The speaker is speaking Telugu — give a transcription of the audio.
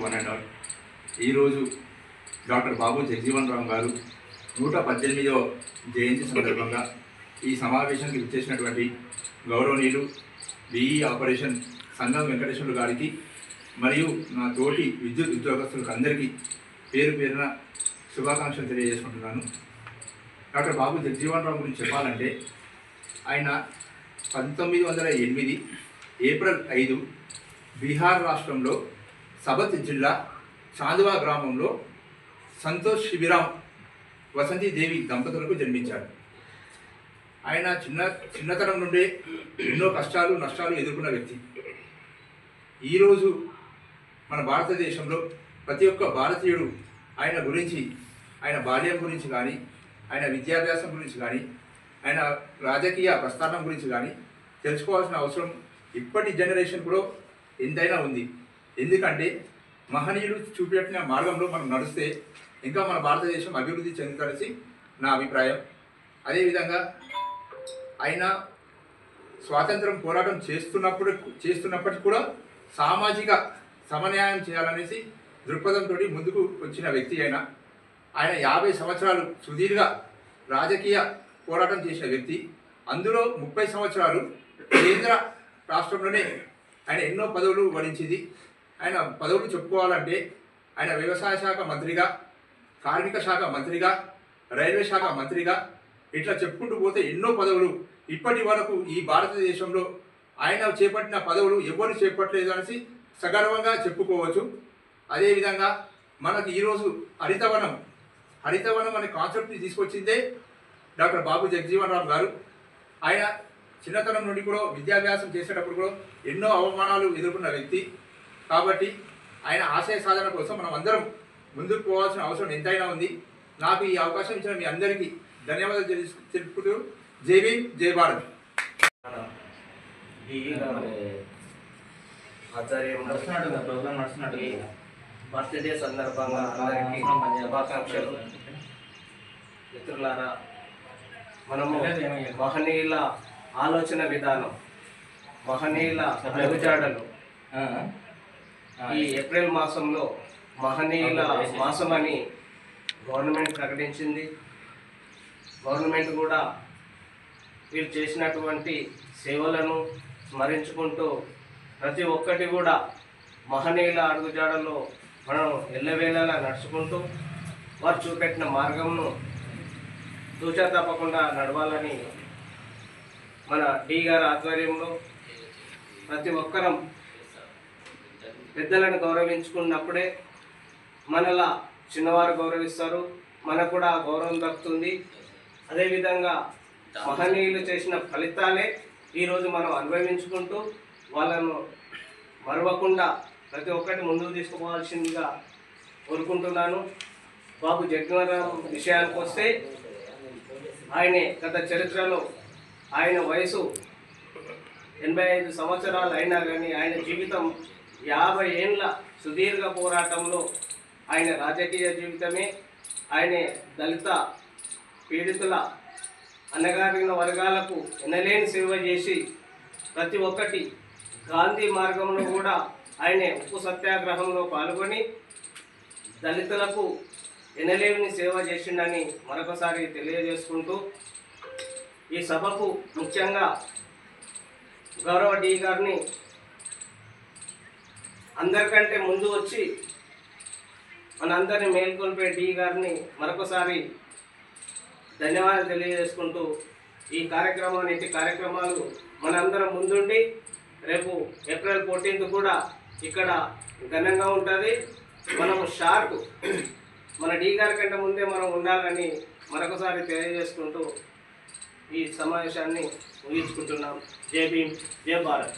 వన్ అండ్ ఆల్ ఈరోజు డాక్టర్ బాబు జగజీవన్ రామ్ గారు నూట పద్దెనిమిదవ జయంతి సందర్భంగా ఈ సమావేశానికి విచ్చేసినటువంటి గౌరవనీయులు బిఈ ఆపరేషన్ సంగం వెంకటేశ్వరుడు గారికి మరియు నా తోటి విద్యుత్ ఉద్యోగస్తులకు అందరికీ పేరు పేరున శుభాకాంక్షలు తెలియజేసుకుంటున్నాను. డాక్టర్ బాబు జగజీవన్ రామ్ గురించి చెప్పాలంటే ఆయన పంతొమ్మిది వందల ఎనిమిది ఏప్రిల్ ఐదు బీహార్ రాష్ట్రంలో సబత్ జిల్లా చాందువా గ్రామంలో సంతోష్ శిబిరాం వసంతి దేవి దంపతులకు జన్మించాడు. ఆయన చిన్న చిన్నతనం నుండే ఎన్నో కష్టాలు నష్టాలు ఎదుర్కొన్న వ్యక్తి. ఈరోజు మన భారతదేశంలో ప్రతి ఒక్క భారతీయుడు ఆయన గురించి ఆయన బాల్యం గురించి కానీ ఆయన విద్యాభ్యాసం గురించి కానీ ఆయన రాజకీయ ప్రస్థానం గురించి కానీ తెలుసుకోవాల్సిన అవసరం ఇప్పటి జనరేషన్ కూడా ఎంతైనా ఉంది. ఎందుకంటే మహనీయులు చూపెట్టిన మార్గంలో మనం నడిస్తే ఇంకా మన భారతదేశం అభివృద్ధి చెందుతనిసి నా అభిప్రాయం. అదేవిధంగా ఆయన స్వాతంత్రం పోరాటం చేస్తున్నప్పుడు చేస్తున్నప్పటికీ కూడా సామాజిక సమన్యాయం చేయాలనేసి దృక్పథంతో ముందుకు వచ్చిన వ్యక్తి ఆయన ఆయన యాభై సంవత్సరాలు సుదీర్ఘ రాజకీయ పోరాటం చేసిన వ్యక్తి అందులో ముప్పై సంవత్సరాలు కేంద్ర రాష్ట్రంలోనే ఆయన ఎన్నో పదవులు వరించింది. ఆయన పదవులు చెప్పుకోవాలంటే ఆయన వ్యవసాయ శాఖ మంత్రిగా కార్మిక శాఖ మంత్రిగా రైల్వే శాఖ మంత్రిగా ఇట్లా చెప్పుకుంటూ పోతే ఎన్నో పదవులు. ఇప్పటి వరకు ఈ భారతదేశంలో ఆయన చేపట్టిన పదవులు ఎవరు చేపట్టలేదు అనేసి సగర్వంగా చెప్పుకోవచ్చు. అదేవిధంగా మనకు ఈరోజు హరితవనం హరితవనం అనే కాన్సెప్ట్ని తీసుకొచ్చిందే డాక్టర్ బాబు జగజీవన్ రామ్ గారు. ఆయన చిన్నతనం నుండి కూడా విద్యాభ్యాసం చేసేటప్పుడు కూడా ఎన్నో అవమానాలు ఎదుర్కొన్న వ్యక్తి. కాబట్టి ఆయన ఆశయ సాధన కోసం మనం అందరం ముందుకు పోవాల్సిన అవసరం ఎంతైనా ఉంది. నాకు ఈ అవకాశం ఇచ్చిన మీ అందరికీ ధన్యవాదాలు తెలుసు తెలుపుతూ జై భీమ్ జై భారత్. బర్త్డే సందర్భంగా అందరికీ శుభాకాంక్షలు. మిత్రులారా మనము మహనీయుల ఆలోచన విధానం మహనీయుల అడుగుజాడలు ఈ ఏప్రిల్ మాసంలో మహనీయుల మాసం అని గవర్నమెంట్ ప్రకటించింది. గవర్నమెంట్ కూడా వీరు చేసినటువంటి సేవలను స్మరించుకుంటూ ప్రతి ఒక్కటి కూడా మహనీయుల అడుగుజాడల్లో మనం ఎల్లవేళలా నడుచుకుంటూ వారు చూపెట్టిన మార్గంను తూచా తప్పకుండా నడవాలని మన డి గారి ఆధ్వర్యంలో ప్రతి ఒక్కరం పెద్దలను గౌరవించుకున్నప్పుడే మనలా చిన్నవారు గౌరవిస్తారు. మనకు కూడా ఆ గౌరవం దక్కుతుంది. అదేవిధంగా మహనీయులు చేసిన ఫలితాలే ఈరోజు మనం అనుభవించుకుంటూ వాళ్ళను మరవకుండా ప్రతి ఒక్కటి ముందుకు తీసుకోవాల్సిందిగా కోరుకుంటున్నాను. బాబు జగ్నవరం విషయానికి వస్తే ఆయన గత చరిత్రలో ఆయన వయసు ఎనభై ఐదు సంవత్సరాలు అయినా కానీ ఆయన జీవితం యాభై ఏండ్ల సుదీర్ఘ పోరాటంలో ఆయన రాజకీయ జీవితమే ఆయన దళిత పీడితుల అణగారిన వర్గాలకు ఎనలేని సేవ చేసి ప్రతి ఒక్కటి గాంధీ మార్గంలో కూడా ఆయన ఉప్పు సత్యాగ్రహంలో పాల్గొని దళితులకు ఎనలేని సేవ చేసిండని మరొకసారి తెలియజేసుకుంటూ ఈ సభకు ముఖ్యంగా గౌరవ డి గారిని అందరికంటే ముందు వచ్చి మనందరిని మేల్కొల్పే డి గారిని మరొకసారి ధన్యవాదాలు తెలియజేసుకుంటూ ఈ కార్యక్రమాన్ని ఇటు కార్యక్రమాలు మనందరం ముందుండి రేపు ఏప్రిల్ ఫోర్టీన్త్ కూడా ఇక్కడ ఘనంగా ఉంటుంది. మనము షార్ప్ మన డి గారి కంటే ముందే మనం ఉండాలని మరొకసారి తెలియజేసుకుంటూ ఈ సమావేశాన్ని ముగించుకుంటున్నాం. జై భీమ్ జై భారత్.